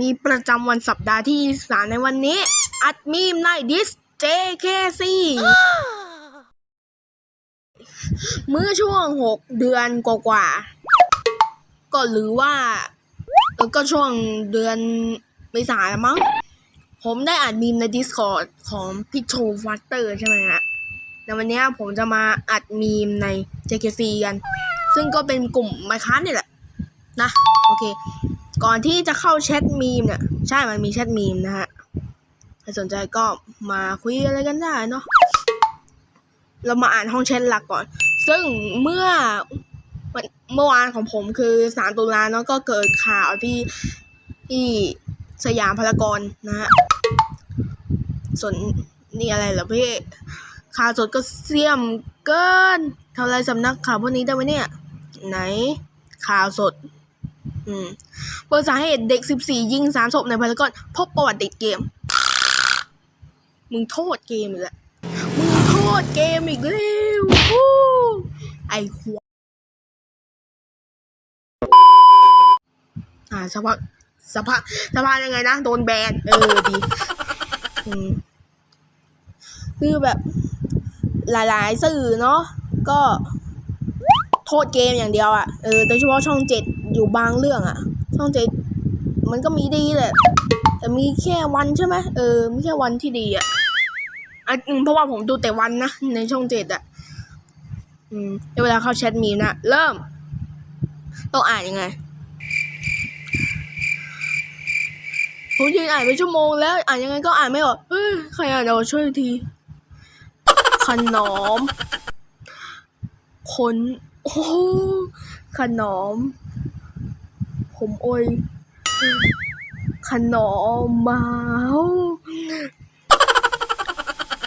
มีประจำวันสัปดาห์ที่สามในวันนี้ อัดมีมในดิส JKC เมื่อช่วงหกเดือนกว่าๆก็หรือว่าก็ช่วงเดือนเมษาแล้วมั้ง ผมได้อัดมีมใน Discord ของ p i c t o f a s t e r ใช่ไหมฮะแต่วันนี้ผมจะมาอัดมีมใน JKC กัน ซึ่งก็เป็นกลุ่ม Minecraft นี่แหละ นะ โอเค ก่อนที่จะเข้าแชทมีมเนี่ย ใช่มันมีแชทมีมนะฮะใครสนใจก็มาคุยอะไรกันได้เนาะเรามาอ่านห้องแชทหลักก่อน ซึ่งเมื่อเมื่อวานของผมคือสามตุลาเนาะก็เกิดข่าวที่ที่สยามพารากอนนะฮะส่วนนี่อะไรเหรอพี่ข่าวสดก็เสี่ยมเกินทำอะไรสำนักข่าวพวกนี้ได้ไหมเนี่ย ไหนข่าวสด อืมเปิดสาเหตุเด็กสิบสี่ยิงสามศพในพารากอนพบประวัติติดเกม มึงโทษเกมอีกแล้วมึงโทษเกมอีกแล้วไอ้หัวอ่าสภาสภาสภายังไงนะ โดนแบน เออดีคือแบบ หลาย ๆ สื่อเนาะก็โทษเกมอย่างเดียวอะ่ะ เออ โดยเฉพาะช่องเจ็ด อยู่บางเรื่องอะช่องเจ็ดมันก็มีดีแหละ แต่มีแค่วันใช่ไหมเออมีแค่วันที่ดีอะอะอืมเพราะว่าผมดูแต่วันนะในช่องเจ็ดอะอืมเวลาเข้าแชทมีนะ เริ่ม ต้องอ่านยังไง ผมยืนอ่านไปชั่วโมงแล้ว อ่านยังไงก็อ่านไม่ออกเฮ้ยใครอ่านเอาช่วยที ขนมขนโอ้ขนม มโอยขนมเมา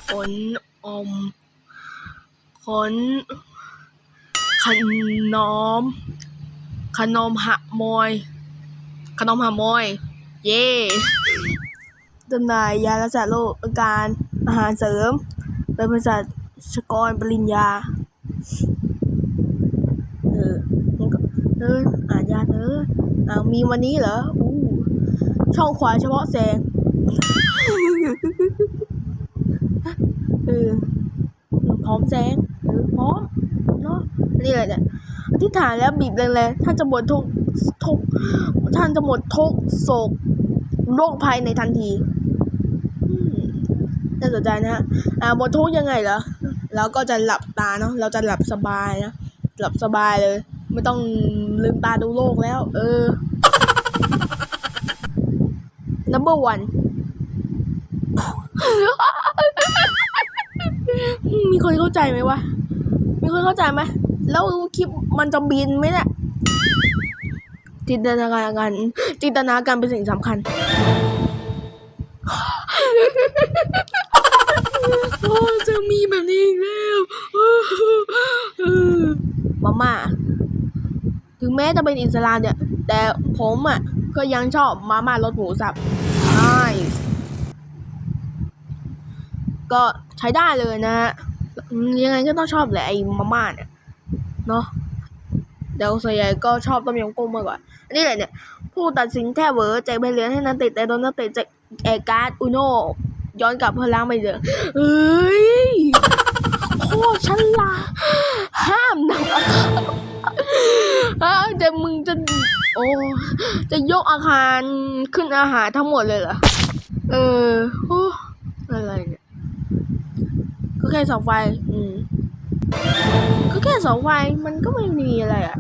ขนอมขนขนมขนมหะมอย ขนมหะมอย เย่จำหน่ายยารักษาโรคอาการอาหารเสริม เป็นบริษัทชกรปริญญา เออมันก็เออ อ่านยากเอออ้าวมีวันนี้เหรออู้ช่องขวาเฉพาะแสงเออพร้อมแสงเออพร้อมเนาะนี่อะไรเนี่ยอธิษฐานแล้วบีบแรงๆท่านจะหมดทุกทุกท่านจะหมดทุกโศกโรคภัยในทันทีอืมน่าสนใจนะฮะอ่าหมดทุกข์ยังไงเหรอเราก็จะหลับตาเนาะเราจะหลับสบายนะหลับสบายเลย ไม่ต้องลืมตาดูโลกแล้ว เออ number one มีคนเข้าใจไหมวะ มีคนเข้าใจไหม แล้วคลิปมันจะบินไหมเนี่ย จินตนาการกันจินตนาการเป็นสิ่งสำคัญ โอ้จะมีแบบนี้อีกแล้วมาม่า ถึงแม้จะเป็นอิสลามเนี่ย แต่ผมอะก็ยังชอบมาม่ารสหมูสับ nice ก็ใช้ได้เลยนะฮะยังไงก็ต้องชอบแหละไอ้มาม่าเนี่ยเนาะเดี๋ยวส่วนใหญ่ก็ชอบต้มยำกุ้งมากกว่า อันนี้เลยเนี่ย ผู้ตัดสินแค่เวอร์แจกใบเหลืองให้นักเตะแต่โดนนักเตะแจกแอการ์ดอุโนย้อนกลับเพื่อล้างใบเลือเอ้ย โคตรฉลาดห้ามนำ อาคารอ้าแต่มึงจะ โอ้ จะยกอาคารขึ้นอาหารทั้งหมดเลยเหรอ เออโอ้อะไรเนี่ย ก็แค่เสาไฟ อืม ก็แค่เสาไฟ มันก็ไม่มีอะไรอะ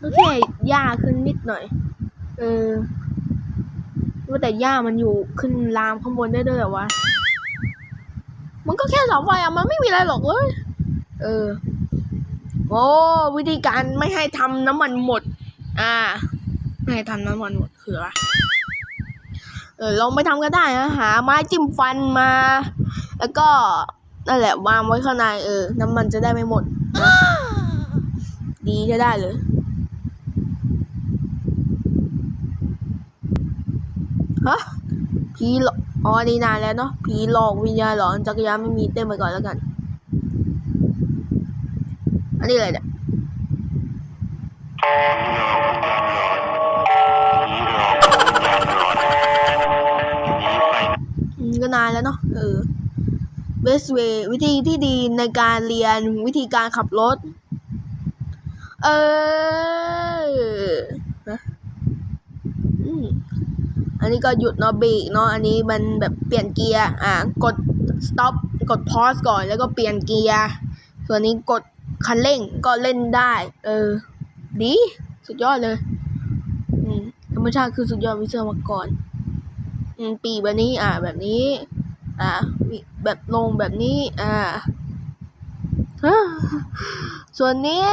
ก็แค่หญ้าขึ้นนิดหน่อย เออว่าแต่หญ้ามันอยู่ขึ้นลามข้างบนได้ด้วยเหรอวะ มันก็แค่เสาไฟอะ มันไม่มีอะไรหรอกเว้ย เออ โอ้วิธีการไม่ให้ทำน้ำมันหมด อ่า ไม่ให้ทำน้ำมันหมดคืออะไรเออลองไปทำก็ได้นะหาไม้จิ้มฟันมา แล้วก็นั่นแหละวางไว้ข้างในเออ น้ำมันจะได้ไม่หมดนะดีจะได้เลยฮะผีหลอกอ๋อนี่นานแล้วเนาะผีหลอกวิญญาณหลอนจักรยานไม่มีเต้นไปก่อนแล้วกัน อันนี้อะไรเนี่ยกวิญญาณหลอนานแล้วเนาะเออ best way วิธีที่ดีในการเรียนวิธีการขับรถ เออนะอืมอันนี้ก็หยุดเนาะเบรกเนาะอันนี้มันแบบเปลี่ยนเกียร์ อ่ากด stop กด pause ก่อนแล้วก็เปลี่ยนเกียร์ ส่วนนี้กด คันเร่งก็เล่นได้ เออ ดี สุดยอดเลย อืมธรรมชาติคือสุดยอดวิศวกรอืม ปีแบบนี้ อ่า แบบนี้ อ่า แบบลงแบบนี้ อ่าฮะส่วนนี้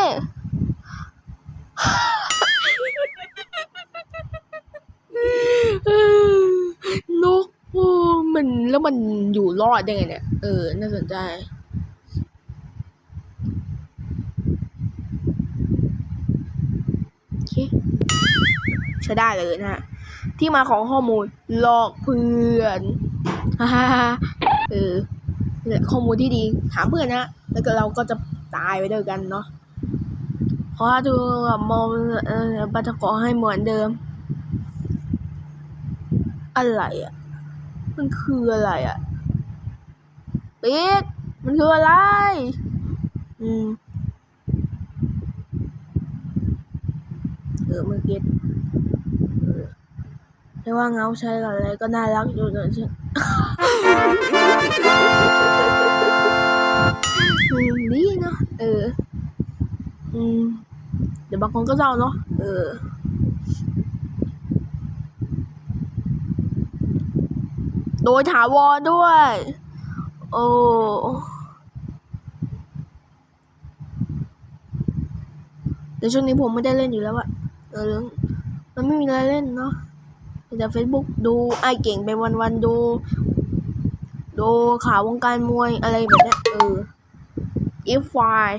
นกโอ้มันแล้วมันอยู่รอดได้ไงเนี่ย เออ น่าสนใจ โอเค ใช้ได้เลยนะฮะที่มาของข้อมูลหลอกเพื่อนเออข้อมูลที่ดีถามเพื่อนนะแล้วก็เราก็จะตายไปด้วยกันเนาะขอดูมองเออบัตรขอให้เหมือนเดิม อะไรอะ มันคืออะไรอะปิ๊กมันคืออะไร อืม เออเมื่อกี้ ไม่ว่าเงาใช้กับอะไรก็น่ารักอยู่นะใช่ดีเนาะเอออืมเดี๋ยวบางคนก็เศร้าเนาะเออโดยถาวรด้วย โอ้แต่ช่วงนี้ผมไม่ได้เล่นอยู่แล้วอะเออมันไม่มีอะไรเล่นเนาะ แต่เฟซบุ๊กดูไอ้เก่งไปวันๆดู ดูข่าววงการมวยอะไรแบบนี้เออ if why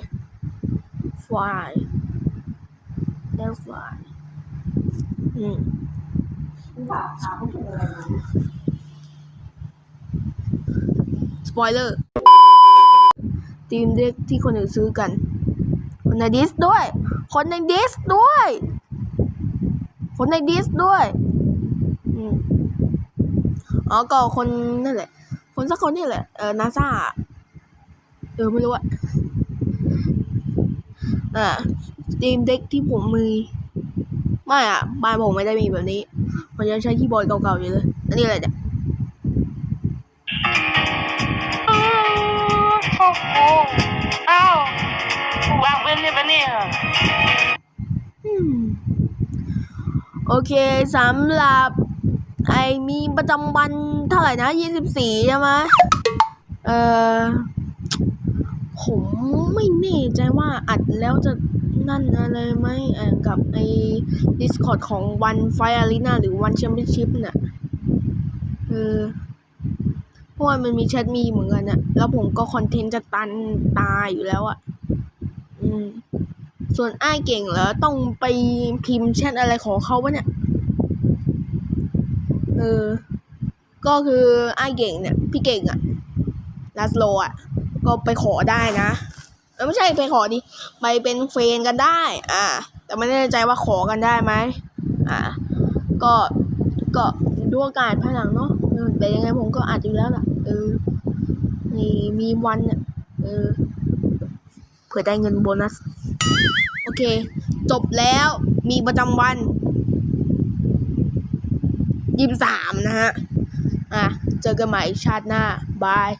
why that why อืมสปอยเลอร์ทีมเด็กที่คนอื่นซื้อกัน คนในดิสด้วย คนในดิสด้วย คนในดิสด้วย อืมอ๋อก็คนนั่นแหละ คนสักคนนี่แหละ เออนาซาเออไม่รู้อะอ่าทีมเด็กที่ผมมีไม่อะบ้านผมไม่ได้มีแบบนี้ผมยังใช้คีย์บอร์ดเก่าๆอยู่เลยอันนี้อะไรเนี่ยโอ้โหอ้าววางเป็นเนี่ยปะเนี่ยอืมโอเคสำหรับ ไอมีประจำวันเท่าไหร่นะยี่สิบสี่ใช่ไหมเออผมไม่แน่ใจว่าอัดแล้วจะนั่นอะไรไหมเออกับไอ Discord ของวันไฟอารีนาหรือวันแชมเปี้ยนชิพน่ะเออเพราะว่ามันมีแชทมีเหมือนกันอะแล้วผมก็คอนเทนต์จะตันตายอยู่แล้วอะอืม ส่วนอ้ายเก่งเหรอ ต้องไปพิมพ์แชทอะไรของเขาวะเนี่ย เออ ก็คือไอ้เก่งเนี่ย พี่เก่งอะลาสโลอะก็ไปขอได้นะไม่ใช่ไปขอดิไปเป็นเฟนกันได้ อ่า แต่ไม่แน่ใจว่าขอกันได้ไหมอ่า ก็ก็ดูโอกาสภายหลังเนาะแต่ยังไงผมก็อาจอยู่แล้วล่ะ เออนี่มีวันเนี่ยเออเผื่อได้เงินโบนัส โอเค จบแล้วมีประจำวัน ยี่สามนะฮะอะเจอกันใหม่ชาติหน้า บาย